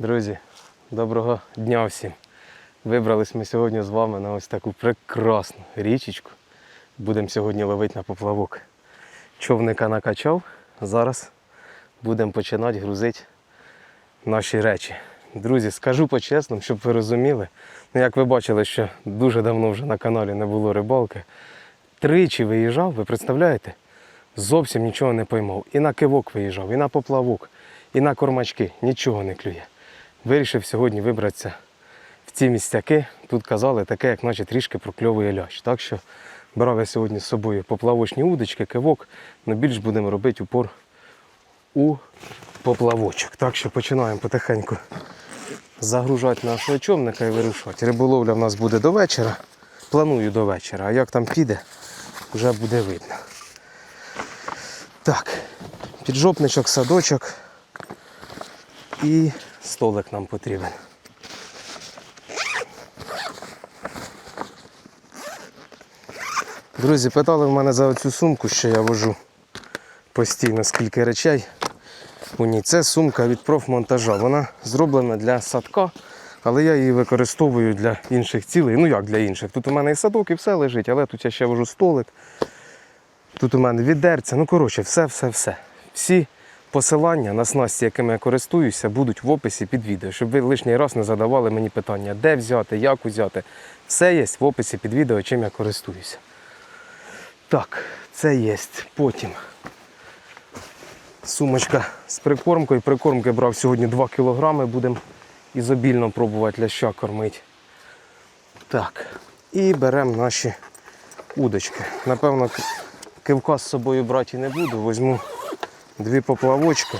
Друзі, доброго дня всім. Вибрались ми сьогодні з вами на ось таку прекрасну річечку. Будемо сьогодні ловити на поплавок. Човника накачав. Зараз будемо починати грузити наші речі. Друзі, скажу по-чесному, щоб ви розуміли. Ну, як ви бачили, що дуже давно вже на каналі не було рибалки. Тричі виїжджав, ви представляєте? Зовсім нічого не поймав. І на кивок виїжджав, і на поплавок, і на кормачки. Нічого не клює. Вирішив сьогодні вибратися в ці місцяки. Тут казали таке, як наче трішки прокльовує лящ. Так що брав я сьогодні з собою поплавочні удочки, кивок, але більш будемо робити упор у поплавочок. Так що починаємо потихеньку загружати нашого човника і вирушати. Риболовля в нас буде до вечора. Планую до вечора, а як там піде, вже буде видно. Так, піджопничок, садочок і столик нам потрібен. Друзі, питали в мене за цю сумку, що я вожу постійно скільки речей. У ній це сумка від профмонтажа. Вона зроблена для садка, але я її використовую для інших цілей. Ну як для інших. Тут у мене і садок, і все лежить, але тут я ще вожу столик. Тут у мене відерця. Ну, коротше, все, все, все. Всі посилання на снасті, якими я користуюся, будуть в описі під відео, щоб ви лишній раз не задавали мені питання, де взяти, як взяти. Все є в описі під відео, чим я користуюся. Так, це є. Потім сумочка з прикормкою. Прикормки брав сьогодні 2 кг, будемо ізобільно пробувати ляща кормити. Так, і беремо наші удочки. Напевно, кивка з собою брати не буду. Візьму дві поплавочки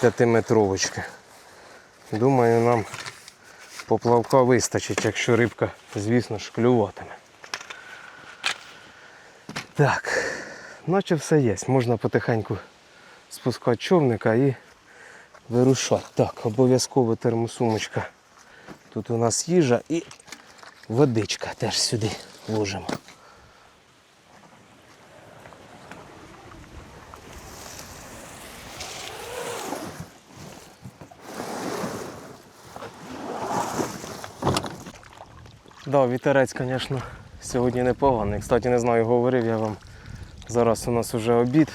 п'ятиметровочки. Думаю, нам поплавка вистачить, якщо рибка, звісно ж, клюватиме. Так, наче все є. Можна потихеньку спускати човника і вирушати. Так, обов'язково термосумочка. Тут у нас їжа і водичка теж сюди ложимо. Да, вітерець, звісно, сьогодні непоганий. Кстати, не знаю, говорив я вам. Зараз у нас вже обід,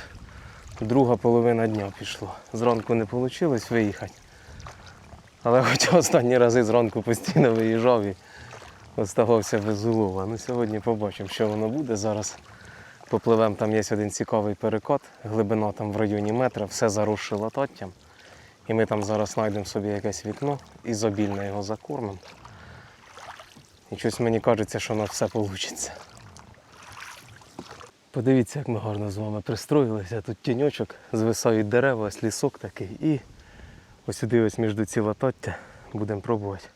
друга половина дня пішло. Зранку не вийшло виїхати. Але хоча останні рази зранку постійно виїжджав і оставався без улова. Ну, сьогодні побачимо, що воно буде. Зараз попливемо, там є один цікавий перекот, глибина там в районі метра, все заросше лататтям. І ми там зараз знайдемо собі якесь вікно і зобільно його закормимо. І щось мені кажеться, що на все вийде. Подивіться, як ми гарно з вами пристроїлися. Тут тіньочок, звисають дерева, ось лісок такий. І ось сюди ось між ці латаття будемо пробувати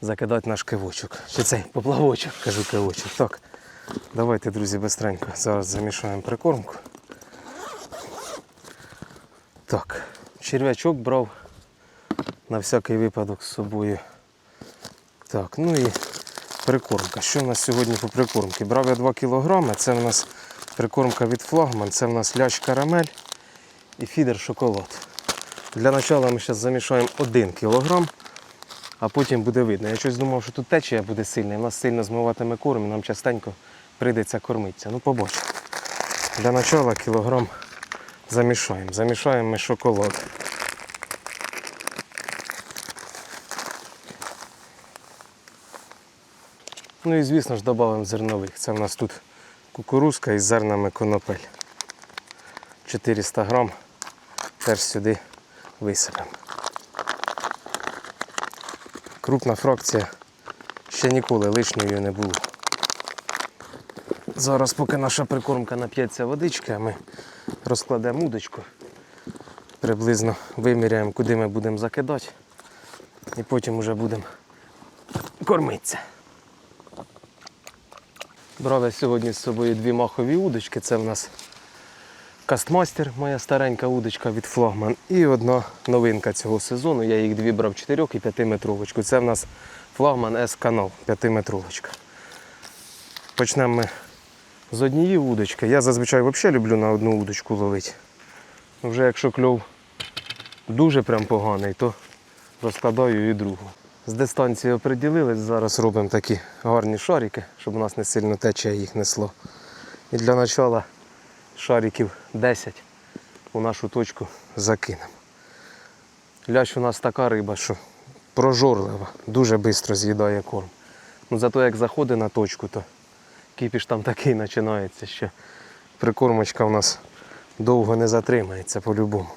закидати наш кивочок. Чи цей поплавочок, кажу кивочок. Так, давайте, друзі, бистренько. Зараз замішаємо прикормку. Так, черв'ячок брав на всякий випадок з собою. Так, ну і прикормка. Що в нас сьогодні по прикормці? Брав я 2 кг, це в нас прикормка від флагман, це в нас лящ карамель і фідер шоколад. Для початку ми зараз замішаємо 1 кг, а потім буде видно. Я щось думав, що тут течія буде сильна, і в нас сильно змиватиме корм, і нам частенько прийдеться кормитися. Ну, побачимо. Для початку кілограм замішаємо. Замішаємо ми шоколад. Ну і звісно ж додаємо зернових. Це в нас тут кукурузка із зернами конопель. 400 грам теж сюди висипемо. Крупна фракція ще ніколи лишньою не було. Зараз, поки наша прикормка нап'ється водички, ми розкладемо удочку, приблизно виміряємо, куди ми будемо закидати, і потім вже будемо кормитися. Брав я сьогодні з собою дві махові удочки. Це в нас Кастмастер, моя старенька удочка від флагман. І одна новинка цього сезону. Я їх дві брав 4 і 5 метровочку. Це в нас флагман S-канал 5 метровочка. Почнемо ми з однієї удочки. Я зазвичай взагалі люблю на одну удочку ловити. Вже якщо кльов дуже прям поганий, то розкладаю і другу. З дистанції оприділились, зараз робимо такі гарні шарики, щоб у нас не сильно течія їх несло. І для початку шариків 10 у нашу точку закинемо. Лящ у нас така риба, що прожорлива, дуже швидко з'їдає корм. Ну, зато як заходить на точку, то кипіш там такий починається, що прикормочка у нас довго не затримається по-любому.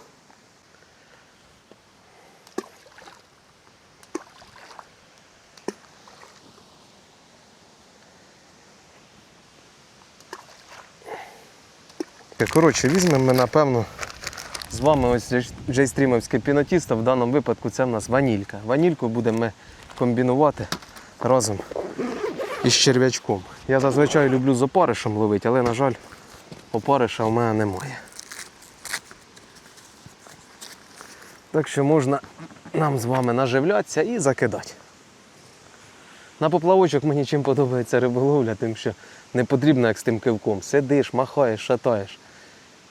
Коротше, візьмемо ми, напевно, з вами ось джейстрімовське пінотісто. В даному випадку це в нас ванілька. Ванільку будемо ми комбінувати разом із черв'ячком. Я зазвичай люблю з опаришем ловити, але, на жаль, опариша в мене немає. Так що можна нам з вами наживлятися і закидати. На поплавочок мені чим подобається риболовля, тим що не потрібно як з тим кивком. Сидиш, махаєш, шатаєш.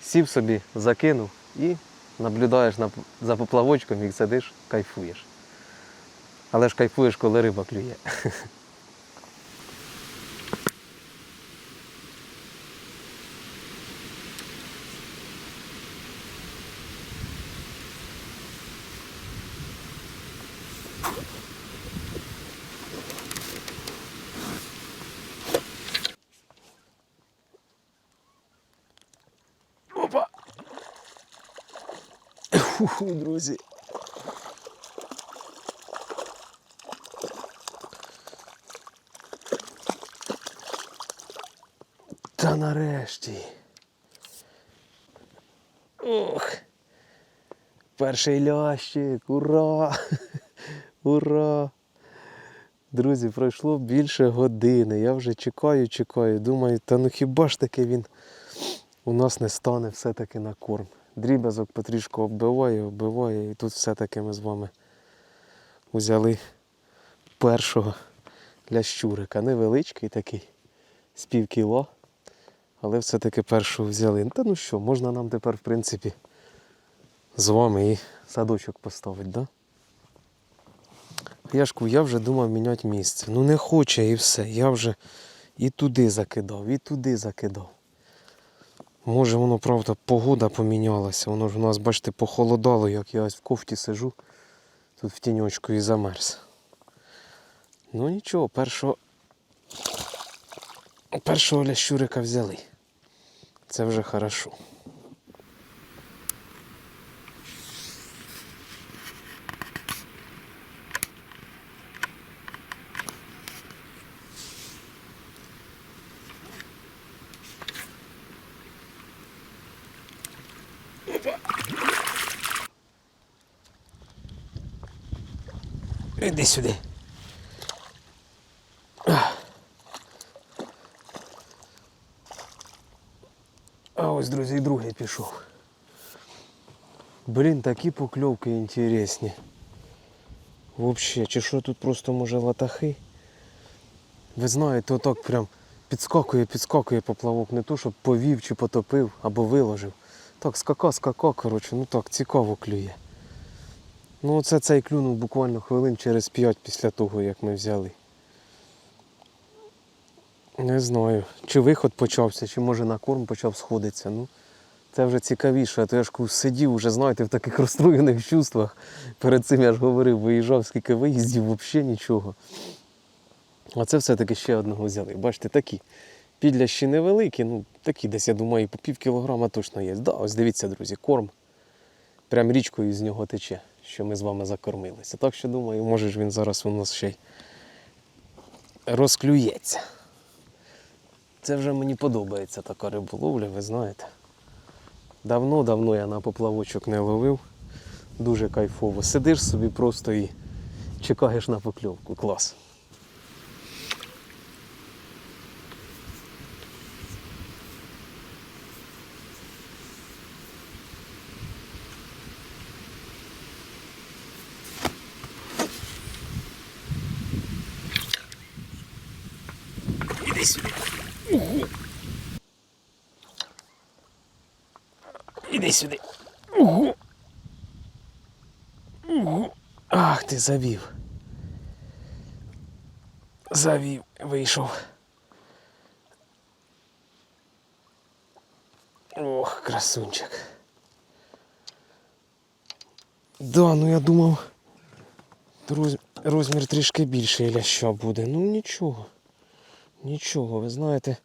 Сів собі, закинув і наблюдаєш за поплавочком і сидиш, кайфуєш. Але ж кайфуєш, коли риба клює. Фу, друзі. Та нарешті. Ох. Перший лящик, ура! Ура! Друзі, пройшло більше години. Я вже чекаю, чекаю. Думаю, та ну хіба ж таки він у нас не стане все-таки на корм. Дріб'язок потрішку оббиває, оббиває, і тут все-таки ми з вами взяли першого лящурика. Невеличкий такий, з пів кіло, але все-таки першого взяли. Та ну що, можна нам тепер, в принципі, з вами і садочок поставити, да? Я ж я вже думав міняти місце. Ну не хоче і все. Я вже і туди закидав, і туди закидав. Може воно, правда, погода помінялася. Воно ж у нас, бачите, похолодало, як я ось в кофті сижу, тут в тіньочку і замерз. Ну нічого, першого, першого лящурика взяли. Це вже хорошо. Іди сюди. А ось, друзі, і другий пішов. Блін, такі покльовки інтересні. Вообще, чи що тут просто може латахи? Ви знаєте, отак прям підскакує, підскакує поплавок, не то, щоб повів чи потопив або виложив. Так, скака, скака, коротше, ну так, цікаво клює. Ну оце цей клюнув буквально хвилин через 5 після того, як ми взяли. Не знаю, чи виход почався, чи може на корм почав сходитися. Ну, це вже цікавіше, а то я ж сидів уже, знаєте, в таких розстроєних чувствах. Перед цим я ж говорив, виїжджав, скільки виїздів, взагалі нічого. А це все-таки ще одного взяли. Бачите, такі. Підлящі невеликі, ну такі десь, я думаю, по пів кілограма точно є. Да, ось дивіться, друзі, корм. Прям річкою з нього тече, що ми з вами закормилися. Так що думаю, може ж він зараз у нас ще й розклюється. Це вже мені подобається така риболовля, ви знаєте. Давно-давно я на поплавочок не ловив. Дуже кайфово. Сидиш собі просто і чекаєш на покльовку. Клас. Іди сюди. Ого. ти, завів. Завів, вийшов. Ох, красунчик. Да, ну я думав, роз- розмір трішки більший ляща буде. Ну нічого. Нічого, ви знаєте,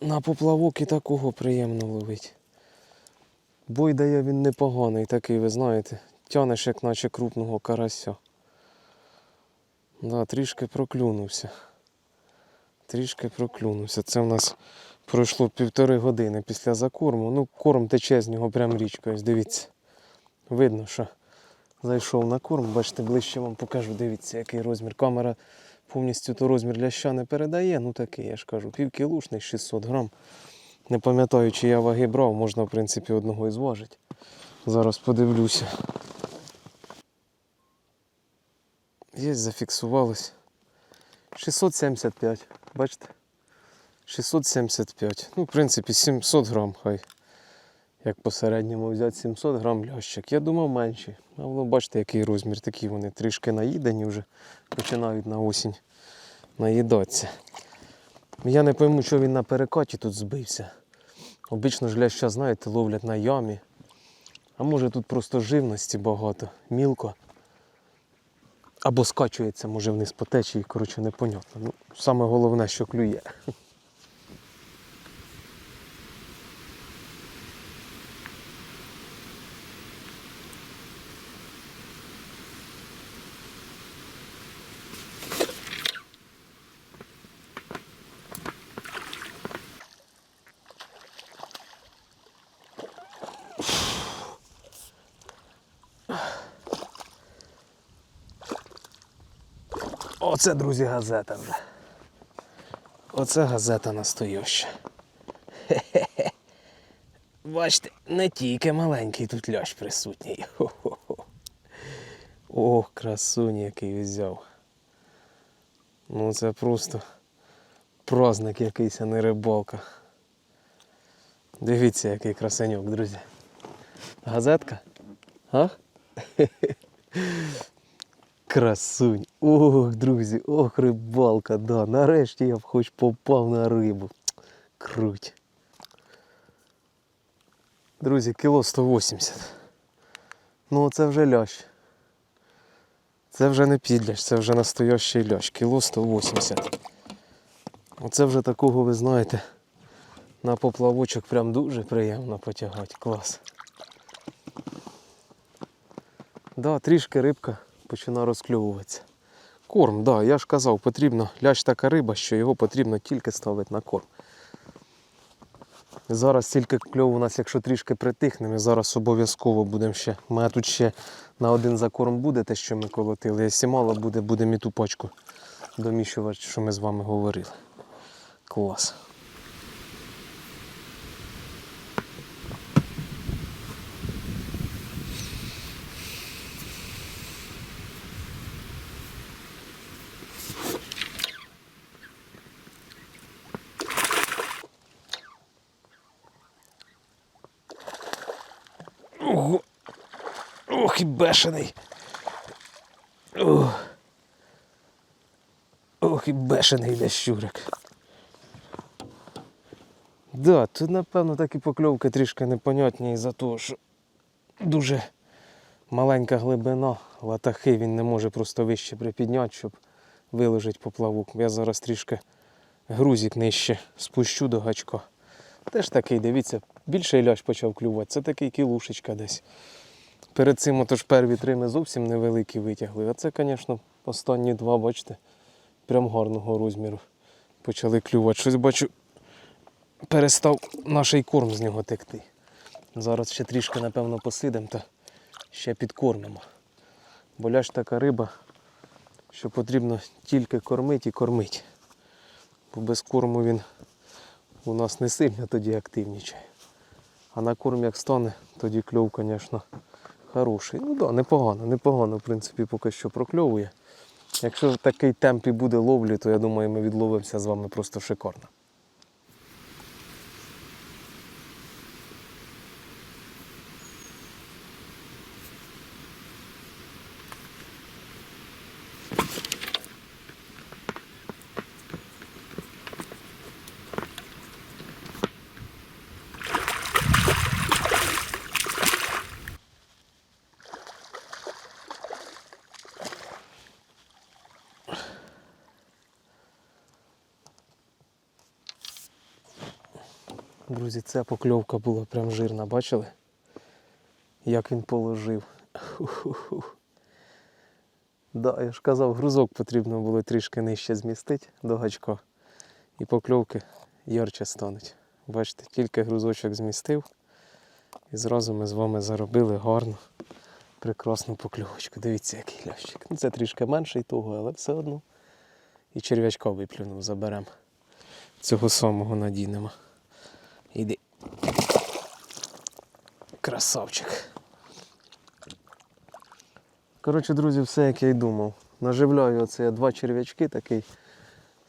на поплавок і такого приємно ловить. Бой дає він непоганий такий, ви знаєте. Тянеш, як наче крупного карася. Да, трішки проклюнувся. Трішки проклюнувся. Це в нас пройшло півтори години після закорму. Ну, корм тече з нього прям річкою. Дивіться. Видно, що зайшов на корм. Бачите, ближче вам покажу. Дивіться, який розмір. Камера повністю то розмір ляща не передає. Ну такий, я ж кажу, півкілушний, 600 грам. Не пам'ятаю, чи я ваги брав, можна, в принципі, одного і зважити. Зараз подивлюся. Є, зафіксувалось. 675, бачите? 675. Ну, в принципі, 700 грам хай. Як по середньому взяти 700 грам лящик. Я думав менші. А воно бачите, який розмір. Такі вони трішки наїдені вже. Починають на осінь наїдатися. Я не пойму, що він на перекаті тут збився. Обично ж ляща, знаєте, ловлять на ямі. А може тут просто живності багато, мілко. Або скачується, може вниз по течії, коротше, непонятно. Ну, саме головне, що клює. Оце, друзі, газета вже. Оце газета настояща. Хе-хе-хе. Бачите, не тільки маленький тут лящ присутній. Хо-хо-хо. Ох, красуні, який взяв. Ну це просто праздник якийсь, а не рибалка. Дивіться, який красеньок, друзі. Газетка? А? Красунь. Ох, друзі, ох, рибалка, да. Нарешті я хоч попав на рибу. Круть. Друзі, кіло 180. Ну це вже лящ. Це вже не підлящ, це вже настоящий лящ. Кіло 180. Оце вже такого, ви знаєте, на поплавочок прям дуже приємно потягати. Клас. Да, трішки рибка починає розкльовуватися. Корм, да, я ж казав, потрібно, лящ така риба, що його потрібно тільки ставити на корм. Зараз тільки кльов у нас, якщо трішки притихне, ми зараз обов'язково будемо ще. У мене тут ще на один закорм буде те, що ми колотили. Якщо мало буде, будемо і ту пачку домішувати, що ми з вами говорили. Клас. Ого. Ох і бешений. Ох. Ох і бешений лящурик. Да, тут напевно такі покльовки трішки непонятні із-за того, що дуже маленька глибина, латахи він не може просто вище припідняти, щоб виложити поплавок. Я зараз трішки грузик нижче спущу до гачка. Теж такий, дивіться, більший лящ почав клювати. Це такий кілушечка десь. Перед цим отож перві три ми зовсім невеликі витягли. А це, звісно, останні два, бачите, прям гарного розміру. Почали клювати. Щось бачу, перестав наш корм з нього текти. Зараз ще трішки, напевно, посидимо та ще підкормимо. Бо лящ така риба, що потрібно тільки кормити і кормити. Бо без корму він у нас не сильно тоді активнічає. А на корм як стане, тоді кльов, звісно, хороший. Ну да, непогано, непогано, в принципі, поки що прокльовує. Якщо такий темп і буде ловлі, то я думаю, ми відловимося з вами просто шикарно. Друзі, ця покльовка була прям жирна, бачили? Як він положив. Ху-ху-ху. Да, я ж казав, грузок потрібно було трішки нижче змістити до гачка. І покльовки ярче стануть. Бачите, тільки грузочок змістив. І зразу ми з вами заробили гарну, прекрасну покльовочку. Дивіться, який лящик. Ну, це трішки менший того, але все одно. І черв'ячка виплюнув, заберемо. Цього самого надінемо. Іди. Красавчик. Коротше, друзі, все як я й думав. Наживляю оце я два черв'ячки такий.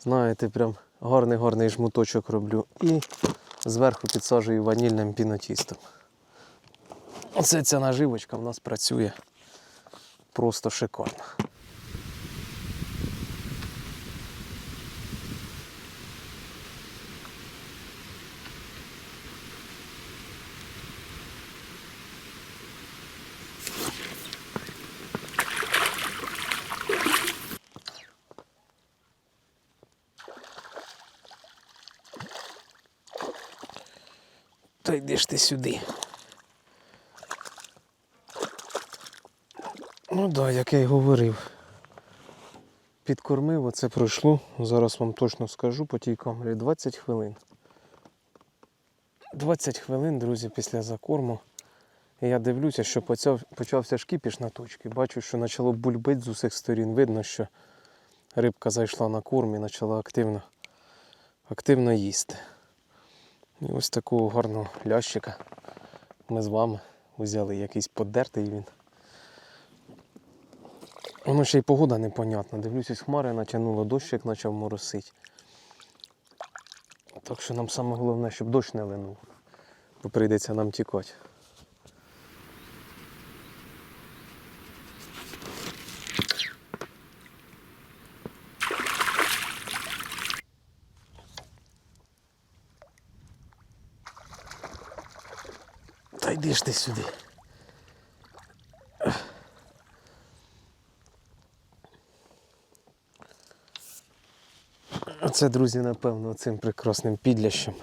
Знаєте, прям гарний-гарний жмуточок роблю. І зверху підсаджую ванільним пінотістом. Оце ця наживочка в нас працює просто шикарно. Та йди ж ти сюди. Ну так, да, як я й говорив. Підкормив, оце пройшло. Зараз вам точно скажу по тій камері 20 хвилин. 20 хвилин, друзі, після закорму. Я дивлюся, що почав, почався шкіпіш на точки. Бачу, що почало бульбить з усіх сторін. Видно, що рибка зайшла на корм і почала активно, активно їсти. І ось такого гарного лящика ми з вами взяли якийсь подертий він. Воно ще й погода непонятна. Дивлюся, хмари натягнуло, дощик почав моросити. Так що нам саме головне, щоб дощ не линув, бо прийдеться нам тікати. Та ти сюди. Оце, друзі, напевно, цим прекрасним підлящем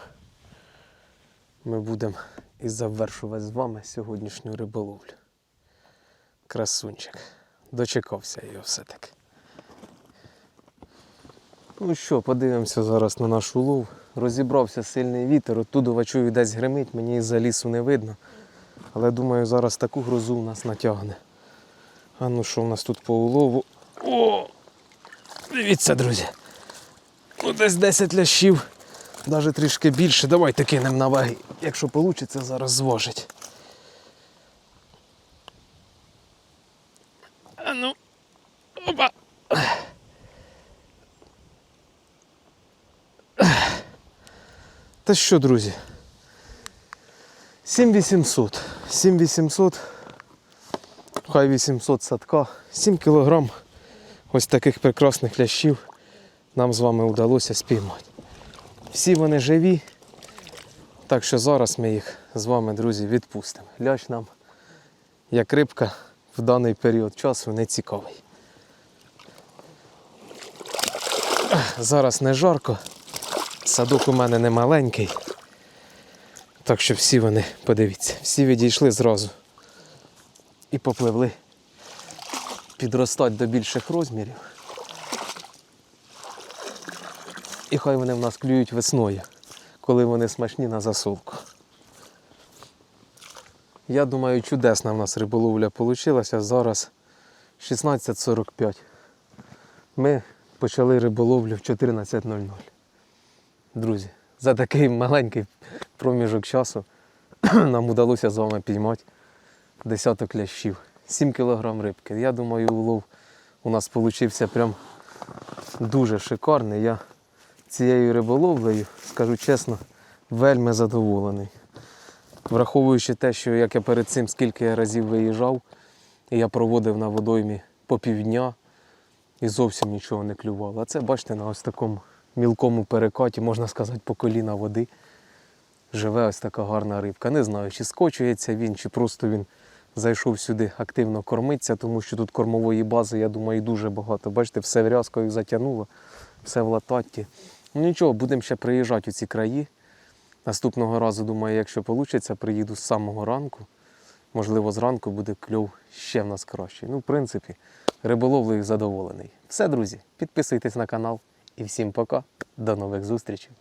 ми будемо і завершувати з вами сьогоднішню риболовлю. Красунчик. Дочекався його все-таки. Ну що, подивимося зараз на наш улов. Розібрався сильний вітер, оттуда чую десь гримить, мені із-за лісу не видно. Але думаю, зараз таку грозу у нас натягне. А ну що в нас тут по улову? О! Дивіться, друзі. Ну, десь 10 лящів, навіть трішки більше. Давайте кинемо на ваги, якщо вийде, зараз зважить. А ну, опа. Та що, друзі? 7800. 7800. Хай 800 садка. 7 кілограм ось таких прекрасних лящів нам з вами вдалося спіймати. Всі вони живі, так що зараз ми їх з вами, друзі, відпустимо. Лящ нам, як рибка, в даний період часу не цікавий. Зараз не жарко, садок у мене не маленький. Так що всі вони, подивіться, всі відійшли зразу і попливли підростати до більших розмірів. І хай вони в нас клюють весною, коли вони смачні на засолку. Я думаю, чудесна в нас риболовля вийшла. Зараз 16.45. Ми почали риболовлю в 14.00. Друзі, за такий маленький проміжок часу нам вдалося з вами піймати десяток лящів. 7 кг рибки. Я думаю, улов у нас вийшов прям дуже шикарний. Я цією риболовлею, скажу чесно, вельми задоволений. Враховуючи те, що як я перед цим скільки разів виїжджав, я проводив на водоймі по півдня і зовсім нічого не клювало. А це, бачите, на ось такому мілкому перекаті, можна сказати, по коліна води. Живе ось така гарна рибка. Не знаю, чи скочується він, чи просто він зайшов сюди активно кормиться, тому що тут кормової бази, я думаю, дуже багато. Бачите, все врязкою затягнуло, все в лататті. Ну нічого, будемо ще приїжджати у ці краї. Наступного разу, думаю, якщо вийде, приїду з самого ранку. Можливо, зранку буде кльов ще в нас кращий. Ну, в принципі, риболовлею задоволений. Все, друзі, підписуйтесь на канал і всім пока. До нових зустрічей.